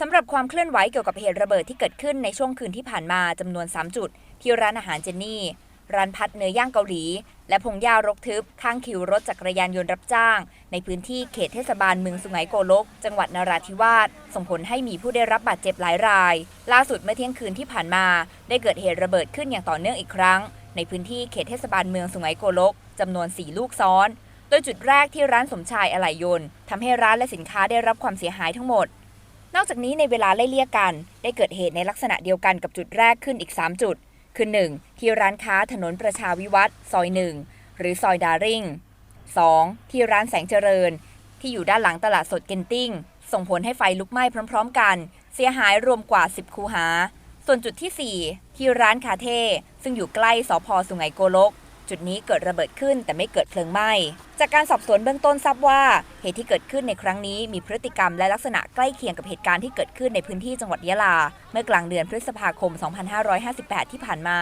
สำหรับความเคลื่อนไหวเกี่ยวกับเหตุระเบิดที่เกิดขึ้นในช่วงคืนที่ผ่านมาจำนวน 3 จุด ที่ร้านอาหารเจนนี่ ร้านพัดเนื้อย่างเกาหลี และพงหญ้ารกทึบ ข้างคิวรถจักรยานยนต์รับจ้าง ในพื้นที่เขตเทศบาลเมืองสุไหงโกลก จังหวัดนราธิวาสส่งผลให้มีผู้ได้รับบาดเจ็บหลายราย ล่าสุดเมื่อเที่ยงคืนที่ผ่านมา ได้เกิดเหตุระเบิดขึ้นอย่างต่อเนื่องอีกครั้ง ในพื้นที่เขตเทศบาลเมืองสุไหงโกลกจำนวน 4 ลูกซ้อน โดยจุดแรกที่ร้านสมชายอะไหล่ยนต์ทำให้ร้านและสินค้าได้รับความเสียหายทั้งหมด นอกจากนี้ในเวลาไล่เลี่ยกัน ได้เกิดเหตุในลักษณะเดียวกันกับจุดแรกขึ้นอีก 3 จุด คือ 1. ที่ร้านค้าถนนประชาวิวัฒน์ซอย 1 หรือซอยดาริง 2. ที่ร้านแสงเจริญ ที่อยู่ด้านหลังตลาดสดเกนติ้ง ส่งผลให้ไฟลุกไหม้พร้อม ๆ กัน เสียหายรวมกว่า 10 คูหา ส่วนจุดที่ 4 ที่ร้านคาเท่ซึ่งอยู่ใกล้สพสุไหงโกลก จุดนี้เกิดระเบิดขึ้นแต่ไม่เกิดเพลิงไหม้ จากการสอบสวนเบื้องต้นทราบว่า เหตุที่เกิดขึ้นในครั้งนี้มีพฤติกรรมและลักษณะใกล้เคียงกับเหตุการณ์ที่เกิดขึ้นในพื้นที่จังหวัดยะลา เมื่อกลางเดือนพฤษภาคม 2558 ที่ผ่านมา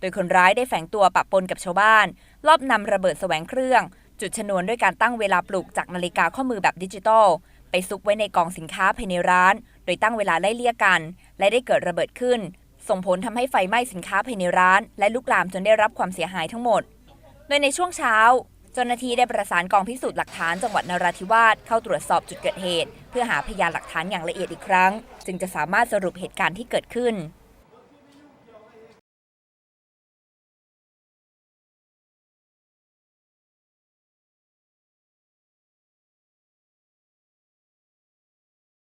โดยคนร้ายได้แฝงตัวปะปนกับชาวบ้าน ลอบนำระเบิดแสวงเครื่อง จุดชนวนด้วยการตั้งเวลาปลุกจากนาฬิกาข้อมือแบบดิจิตอลไปซุกไว้ในกองสินค้าภายในร้าน โดยตั้งเวลาไล่เลี่ยกัน และได้เกิดระเบิดขึ้น ส่งผลทำให้ไฟไหม้สินค้าภายในร้าน และลุกลามจนได้รับความเสียหายทั้งหมด โดยในช่วงเช้า เจ้าหน้าที่ได้ประสานกองพิสูจน์หลักฐานจังหวัดนราธิวาสเข้าตรวจสอบจุดเกิดเหตุ เพื่อหาพยานหลักฐานอย่างละเอียดอีกครั้ง จึงจะสามารถสรุปเหตุการณ์ที่เกิดขึ้น